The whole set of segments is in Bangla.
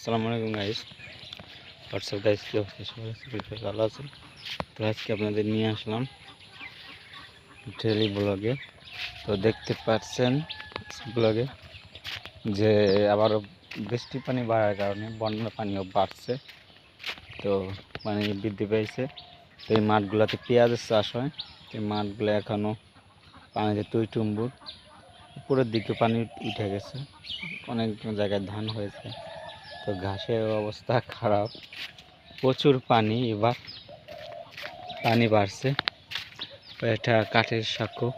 আসসালামু আলাইকুম গাইস হোয়াটসঅ্যাপ গাইস কি অবস্থা? সবাই ভালো আছেন। তো আজকে আপনাদের নিয়ে আসলাম ডেলি ব্লগে তো দেখতে পাচ্ছেন ব্লগে যে আবারও বৃষ্টি পানি বাড়ার কারণে বন্যার পানিও বাড়ছে। তো পানি বৃদ্ধি পেয়েছে। তো এই মাঠগুলোতে পেঁয়াজের চাষ হয়। এই মাঠগুলো এখনও পানিতে তুই টুম্বুর উপরের দিকে পানি উঠে গেছে। অনেক জায়গায় ধান হয়েছে। তো ঘাসের অবস্থা খারাপ। প্রচুর পানি এবার। পানি বাড়ছে। এটা কাঠের সাঁকো।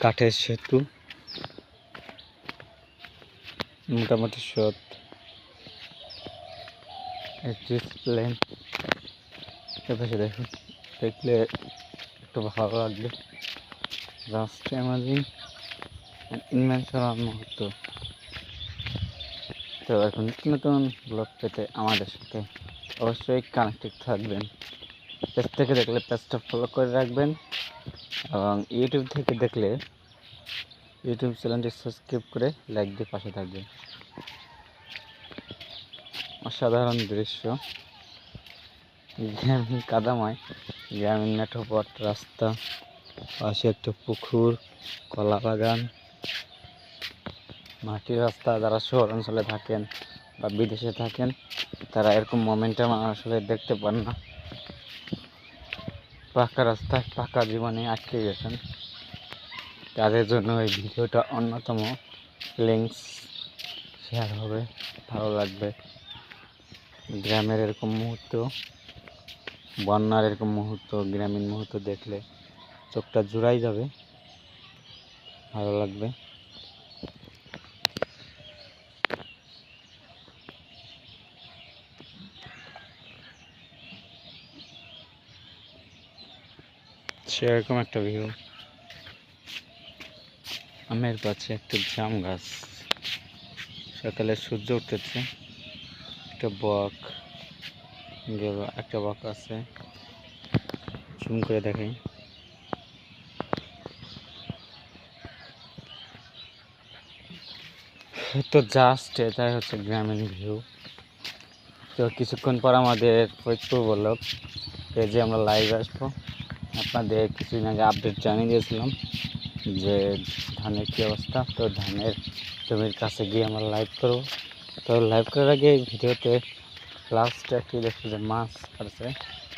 কাঠের সেতু। মোটামুটি স্রোত প্লেন। এপাশে দেখুন দেখলে একটু ভালো লাগবে। জাস্ট অ্যামাজিং ইনভেনশনাল মুহূর্ত তো এখন নতুন নতুন ব্লগ পেতে আমাদের সাথে অবশ্যই কানেক্টেড থাকবেন। পেজ থেকে দেখলে পেজটা ফলো করে রাখবেন এবং ইউটিউব থেকে দেখলে ইউটিউব চ্যানেলটি সাবস্ক্রাইব করে লাইক দিয়ে পাশে থাকবেন। অসাধারণ দৃশ্য। গ্রামীণ কাদাময়, গ্রামীণ মেঠোপথ রাস্তা, পাশে একটা পুকুর কলা বাগান মাটির রাস্তা যারা শহর অঞ্চলে থাকেন বা বিদেশে থাকেন, তারা এরকম মোমেন্টাম আসলে দেখতে পান না। পাকা রাস্তায় পাকা জীবনে আটকে গেছেন। তাদের জন্য এই ভিডিওটা অন্যতম। লিঙ্কস শেয়ার হবে, ভালো লাগবে। গ্রামের এরকম মুহূর্ত, বন্যার এরকম মুহূর্ত, গ্রামীণ মুহূর্ত দেখলে চোখটা জুড়াই যাবে। ভালো লাগবে। সেরকম একটা ভিউ আমের কাছে একটা জাম গাছ। সকালে সূর্য উঠতেছে। একটা বক, গেল, একটা বক আছে। জুম করে দেখাই। তো জাস্ট এটাই হচ্ছে গ্রামীণ ভিউ তো কিছুক্ষণ পর আমাদের ফরিদপুর বলল পেজে আমরা লাইভ আসব। আপনাদের কিছুদিন আগে আপডেট জানিয়ে দিয়েছিলাম যে ধানের কী অবস্থা। তো ধানের জমির কাছে গিয়ে আমরা লাইভ করব। তো লাইভ করার আগে ভিডিওতে লাস্ট একটি দেখছি যে মাছ আছে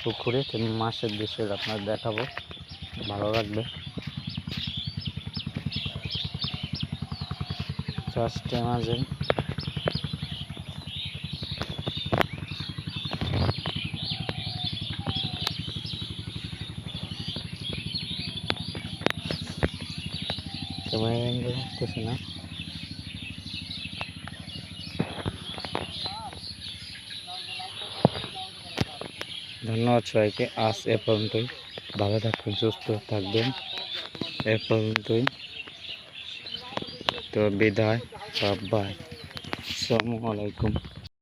পুকুরে তো মাছের দৃশ্য আপনার দেখাবো। ভালো লাগবে। ইমাজিন ক্যামেরা অ্যাঙ্গেল আসতেছে না ধন্যবাদ সবাইকে আজ এ পর্যন্তই ভালো থাকবেন সুস্থ থাকবেন এ পর্যন্তই তো বিদায় বাই আসসালামু আলাইকুম